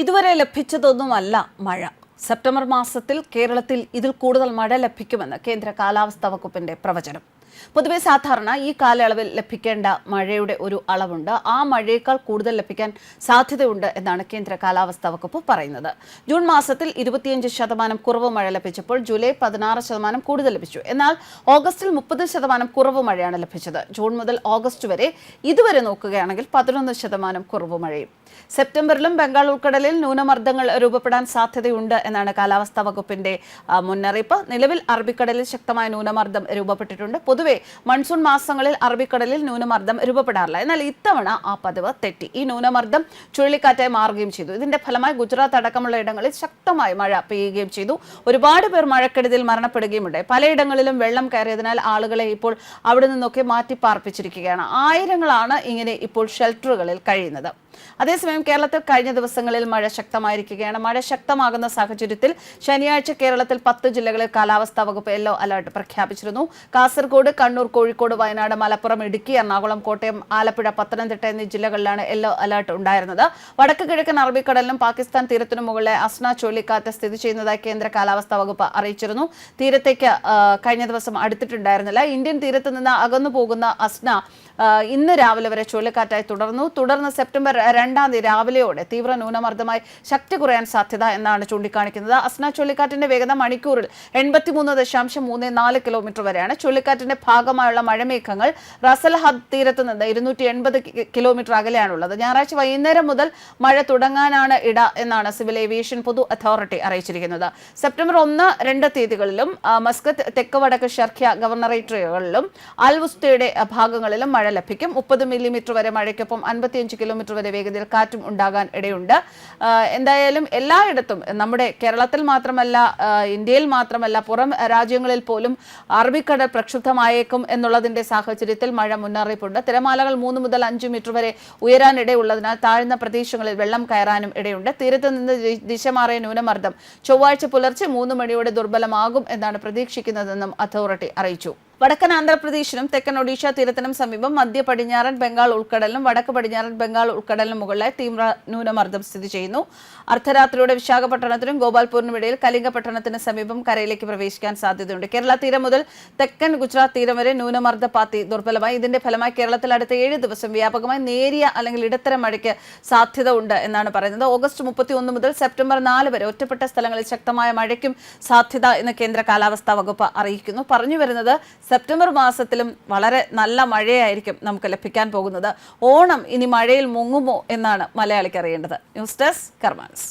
ഇതുവരെ ലഭിച്ചതൊന്നുമല്ല മഴ. സെപ്റ്റംബർ മാസത്തിൽ കേരളത്തിൽ ഇതിൽ കൂടുതൽ മഴ ലഭിക്കുമെന്ന് കേന്ദ്ര കാലാവസ്ഥാ വകുപ്പിന്റെ പ്രവചനം. പൊതുവെ സാധാരണ ഈ കാലയളവിൽ ലഭിക്കേണ്ട മഴയുടെ ഒരു അളവുണ്ട്. ആ മഴയേക്കാൾ കൂടുതൽ ലഭിക്കാൻ സാധ്യതയുണ്ട് എന്നാണ് കേന്ദ്ര കാലാവസ്ഥാ വകുപ്പ് പറയുന്നത്. ജൂൺ മാസത്തിൽ ഇരുപത്തിയഞ്ച് ശതമാനം കുറവ് മഴ ലഭിച്ചപ്പോൾ ജൂലൈ പതിനാറ് ശതമാനം കൂടുതൽ ലഭിച്ചു. എന്നാൽ ഓഗസ്റ്റിൽ മുപ്പത് ശതമാനം കുറവ് മഴയാണ് ലഭിച്ചത്. ജൂൺ മുതൽ ഓഗസ്റ്റ് വരെ ഇതുവരെ നോക്കുകയാണെങ്കിൽ പതിനൊന്ന് ശതമാനം കുറവ് മഴയും. സെപ്റ്റംബറിലും ബംഗാൾ ഉൾക്കടലിൽ ന്യൂനമർദ്ദങ്ങൾ രൂപപ്പെടാൻ സാധ്യതയുണ്ട് എന്നാണ് കാലാവസ്ഥാ വകുപ്പിന്റെ മുന്നറിയിപ്പ്. നിലവിൽ അറബിക്കടലിൽ ശക്തമായ ന്യൂനമർദ്ദം രൂപപ്പെട്ടിട്ടുണ്ട്. പൊതുവെ മൺസൂൺ മാസങ്ങളിൽ അറബിക്കടലിൽ ന്യൂനമർദ്ദം രൂപപ്പെടാറില്ല. എന്നാൽ ഇത്തവണ ആ പതിവ് തെറ്റി. ഈ ന്യൂനമർദ്ദം ചുഴലിക്കാറ്റായി മാറുകയും ചെയ്തു. ഇതിന്റെ ഫലമായി ഗുജറാത്ത് അടക്കമുള്ള ഇടങ്ങളിൽ ശക്തമായി മഴ പെയ്യുകയും ചെയ്തു. ഒരുപാട് പേർ മഴക്കെടുതിയിൽ മരണപ്പെടുകയുമുണ്ടായി പലയിടങ്ങളിലും വെള്ളം കയറിയതിനാൽ ആളുകളെ ഇപ്പോൾ അവിടെ നിന്നൊക്കെ മാറ്റി പാർപ്പിച്ചിരിക്കുകയാണ് ആയിരങ്ങളാണ് ഇങ്ങനെ ഇപ്പോൾ ഷെൽട്ടറുകളിൽ കഴിയുന്നത്. അതേസമയം കേരളത്തിൽ കഴിഞ്ഞ ദിവസങ്ങളിൽ മഴ ശക്തമായിരിക്കുകയാണ്. മഴ ശക്തമാകുന്ന സാഹചര്യത്തിൽ ശനിയാഴ്ച കേരളത്തിൽ പത്ത് ജില്ലകളിൽ കാലാവസ്ഥാ വകുപ്പ് യെല്ലോ അലർട്ട് പ്രഖ്യാപിച്ചിരുന്നു. കാസർഗോഡ് കണ്ണൂർ കോഴിക്കോട് വയനാട് മലപ്പുറം ഇടുക്കി എറണാകുളം കോട്ടയം ആലപ്പുഴ പത്തനംതിട്ട എന്നീ ജില്ലകളിലാണ് യെല്ലോ അലർട്ട് ഉണ്ടായിരുന്നത്. വടക്ക് കിഴക്കൻ അറബിക്കടലിനും പാകിസ്ഥാൻ തീരത്തിനു മുകളിലെ അസ്ന ചുഴലിക്കാറ്റ് സ്ഥിതി ചെയ്യുന്നതായി കേന്ദ്ര കാലാവസ്ഥാ വകുപ്പ് അറിയിച്ചിരുന്നു. തീരത്തേക്ക് കഴിഞ്ഞ ദിവസം അടുത്തിട്ടുണ്ടായിരുന്നില്ല. ഇന്ത്യൻ തീരത്ത് നിന്ന് അകന്നു പോകുന്ന അസ്ന ഇന്ന് രാവിലെ വരെ ചുഴലിക്കാറ്റായി തുടർന്നു. തുടർന്ന് സെപ്റ്റംബർ രണ്ടാം തീയതി രാവിലെയോടെ തീവ്ര ന്യൂനമർദ്ദമായി ശക്തി കുറയാൻ സാധ്യത എന്നാണ് ചൂണ്ടിക്കാണിക്കുന്നത്. അസ്ന ചുഴലിക്കാറ്റിന്റെ വേഗത മണിക്കൂറിൽ എൺപത്തിമൂന്ന് ദശാംശം മൂന്ന് നാല് കിലോമീറ്റർ വരെയാണ്. ചുഴലിക്കാറ്റിന്റെ ഭാഗമായുള്ള മഴമേഘങ്ങൾ റസൽ ഹബ് തീരത്ത് നിന്ന് ഇരുന്നൂറ്റി എൺപത് കിലോമീറ്റർ അകലെയാണുള്ളത്. ഞായറാഴ്ച വൈകുന്നേരം മുതൽ മഴ തുടങ്ങാനാണ് ഇട എന്നാണ് സിവിൽ ഏവിയേഷൻ പൊതു അതോറിറ്റി അറിയിച്ചിരിക്കുന്നത്. സെപ്റ്റംബർ ഒന്ന് രണ്ട് തീയതികളിലും മസ്കത്ത് തെക്ക് വടക്ക് ഷർഖ്യ ഗവർണറേറ്ററുകളിലും അൽവുസ്തയുടെ ഭാഗങ്ങളിലും മഴ ലഭിക്കും. മുപ്പത് മില്ലിമീറ്റർ വരെ മഴയ്ക്കൊപ്പം അൻപത്തിയഞ്ച് കിലോമീറ്റർ വരെ വേഗതയിൽ കാറ്റും ഉണ്ടാകാൻ ഇടയുണ്ട്. എന്തായാലും എല്ലായിടത്തും നമ്മുടെ കേരളത്തിൽ മാത്രമല്ല ഇന്ത്യയിൽ മാത്രമല്ല പുറം രാജ്യങ്ങളിൽ പോലും അറബിക്കടൽ പ്രക്ഷുബ്ധമായേക്കും എന്നുള്ളതിന്റെ സാഹചര്യത്തിൽ മഴ മുന്നറിയിപ്പുണ്ട്. തിരമാലകൾ മൂന്ന് മുതൽ അഞ്ച് മീറ്റർ വരെ ഉയരാനിടയുള്ളതിനാൽ താഴ്ന്ന പ്രദേശങ്ങളിൽ വെള്ളം കയറാനും ഇടയുണ്ട്. തീരത്ത് നിന്ന് ദി- ദിശ മാറിയ ന്യൂനമർദ്ദം ചൊവ്വാഴ്ച പുലർച്ചെ മൂന്ന് മണിയോടെ ദുർബലമാകും എന്നാണ് പ്രതീക്ഷിക്കുന്നതെന്നും അതോറിറ്റി അറിയിച്ചു. വടക്കൻ ആന്ധ്രാപ്രദേശിനും തെക്കൻ ഒഡീഷ തീരത്തിനും സമീപം മധ്യ പടിഞ്ഞാറൻ ബംഗാൾ ഉൾക്കടലിനും വടക്ക് പടിഞ്ഞാറൻ ബംഗാൾ ഉൾക്കടലിനും മുകളിലായി തീവ്ര ന്യൂനമർദ്ദം സ്ഥിതി ചെയ്യുന്നു. അർദ്ധരാത്രിയോടെ വിശാഖപട്ടണത്തിനും ഗോപാൽപൂരിനും ഇടയിൽ കലിംഗപട്ടണത്തിന് സമീപം കരയിലേക്ക് പ്രവേശിക്കാൻ സാധ്യതയുണ്ട്. കേരള തീരം മുതൽ തെക്കൻ ഗുജറാത്ത് തീരം വരെ ന്യൂനമർദ്ദ പാത്തി ദുർബലമായി. ഇതിന്റെ ഫലമായി കേരളത്തിൽ അടുത്ത ഏഴ് ദിവസം വ്യാപകമായി നേരിയ അല്ലെങ്കിൽ ഇടത്തരം മഴയ്ക്ക് സാധ്യത ഉണ്ട് എന്നാണ് പറയുന്നത്. ഓഗസ്റ്റ് മുപ്പത്തി ഒന്ന് മുതൽ സെപ്റ്റംബർ നാല് വരെ ഒറ്റപ്പെട്ട സ്ഥലങ്ങളിൽ ശക്തമായ മഴയ്ക്കും സാധ്യത എന്ന് കേന്ദ്ര കാലാവസ്ഥാ വകുപ്പ് അറിയിക്കുന്നു. പറഞ്ഞു വരുന്നത് സെപ്റ്റംബർ മാസത്തിലും വളരെ നല്ല മഴയായിരിക്കും നമുക്ക് ലഭിക്കാൻ പോകുന്നത്. ഓണം ഇനി മഴയിൽ മുങ്ങുമോ എന്നാണ് മലയാളിക്ക് അറിയേണ്ടത്. News desk കർമാൻസ്.